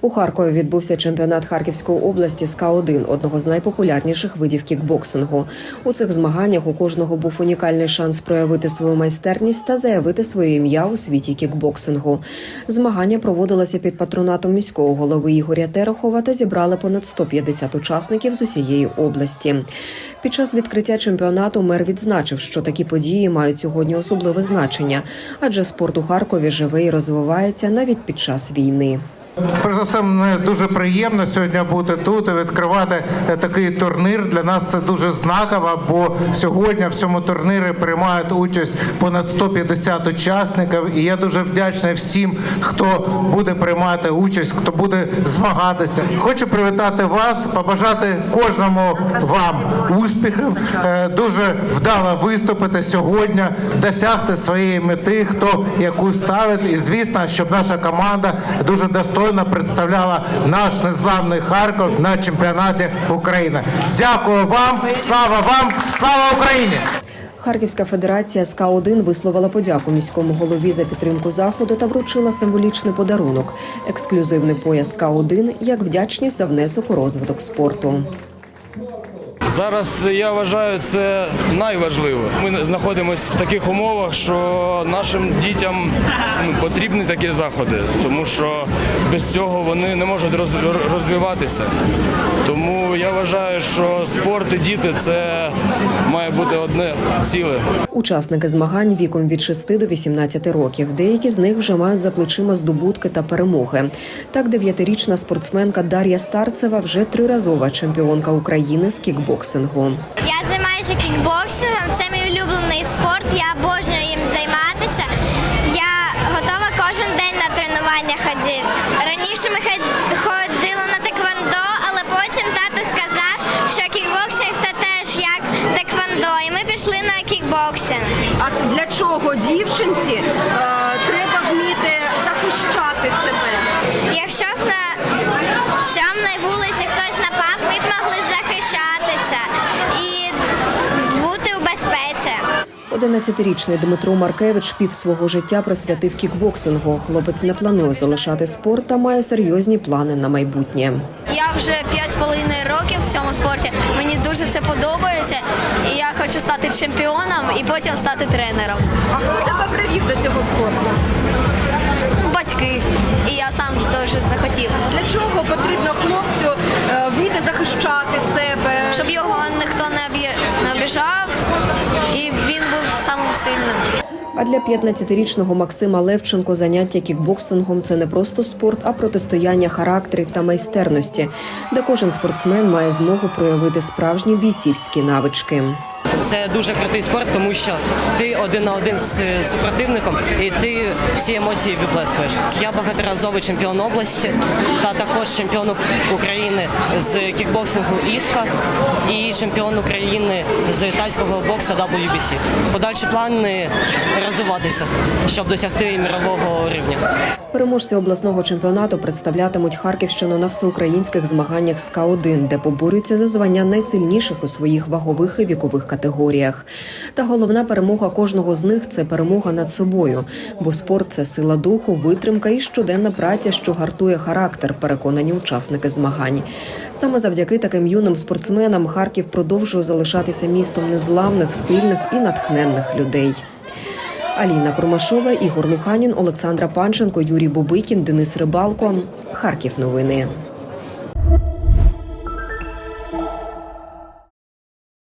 У Харкові відбувся чемпіонат Харківської області з К1, одного з найпопулярніших видів кікбоксингу. У цих змаганнях у кожного був унікальний шанс проявити свою майстерність та заявити своє ім'я у світі кікбоксингу. Змагання проводилися під патронатом міського голови Ігоря Терехова та зібрали понад 150 учасників з усієї області. Під час відкриття чемпіонату мер відзначив, що такі події мають сьогодні особливе значення, адже спорт у Харкові живе і розвивається навіть під час війни. Перш за все, мені дуже приємно сьогодні бути тут і відкривати е, такий турнір. Для нас це дуже знаково, бо сьогодні в цьому турнірі приймають участь понад 150 учасників. І я дуже вдячний всім, хто буде приймати участь, хто буде змагатися. Хочу привітати вас, побажати кожному вам успіхів. Е, Дуже вдало виступити сьогодні, досягти своєї мети, хто яку ставить. І звісно, щоб наша команда дуже достойно представляла наш незламний Харків на чемпіонаті України. Дякую вам, слава вам, слава Україні! Харківська федерація СК 1 висловила подяку міському голові за підтримку заходу та вручила символічний подарунок ексклюзивний пояс К 1 як вдячність за внесок у розвиток спорту. Зараз я вважаю це найважливе. Ми знаходимося в таких умовах, що нашим дітям ну, потрібні такі заходи, тому що без цього вони не можуть розвиватися. Тому я вважаю, що спорт і діти це має бути одне ціле. Учасники змагань віком від 6 до 18 років. Деякі з них вже мають за плечима здобутки та перемоги. Так, дев'ятирічна спортсменка Дар'я Старцева вже триразова чемпіонка України з кікбоксингу. Я займаюся кікбоксингом. Це мій улюблений спорт. Я обожнюю їм займатися. На кікбоксинг. А для чого дівчинці 11-річний Дмитро Маркевич пів свого життя присвятив кікбоксингу. Хлопець не планує залишати спорт та має серйозні плани на майбутнє. Я вже 5,5 років в цьому спорті. Мені дуже це подобається, і я хочу стати чемпіоном і потім стати тренером. А хто тебе привів до цього спорту? Батьки. І я сам дуже захотів, Для чого потрібно хлопцю е, вміти захищати себе? щоб його ніхто не обіжав, і він був самим сильним. А для 15-річного Максима Левченко заняття кікбоксингом це не просто спорт, а протистояння характерів та майстерності, де кожен спортсмен має змогу проявити справжні бійцівські навички. Це дуже крутий спорт, тому що ти один на один з е, супротивником і ти всі емоції виплескуєш. Я багаторазовий чемпіон області та також чемпіон України з кікбоксингу Іска і чемпіон України з тайського боксу WBC. Подальші плани розвиватися, щоб досягти мірового рівня. Переможці обласного чемпіонату представлятимуть Харківщину на всеукраїнських змаганнях з К1, де поборються за звання найсильніших у своїх вагових і вікових категоріях. Та головна перемога кожного з них це перемога над собою, бо спорт це сила духу, витримка і щоденна праця, що гартує характер, переконані учасники змагань. Саме завдяки таким юним спортсменам Харків продовжує залишатися містом незламних, сильних і натхненних людей. Аліна Курмашова, Ігор Луханін, Олександра Панченко, Юрій Бобикін, Денис Рибалко. Харків новини.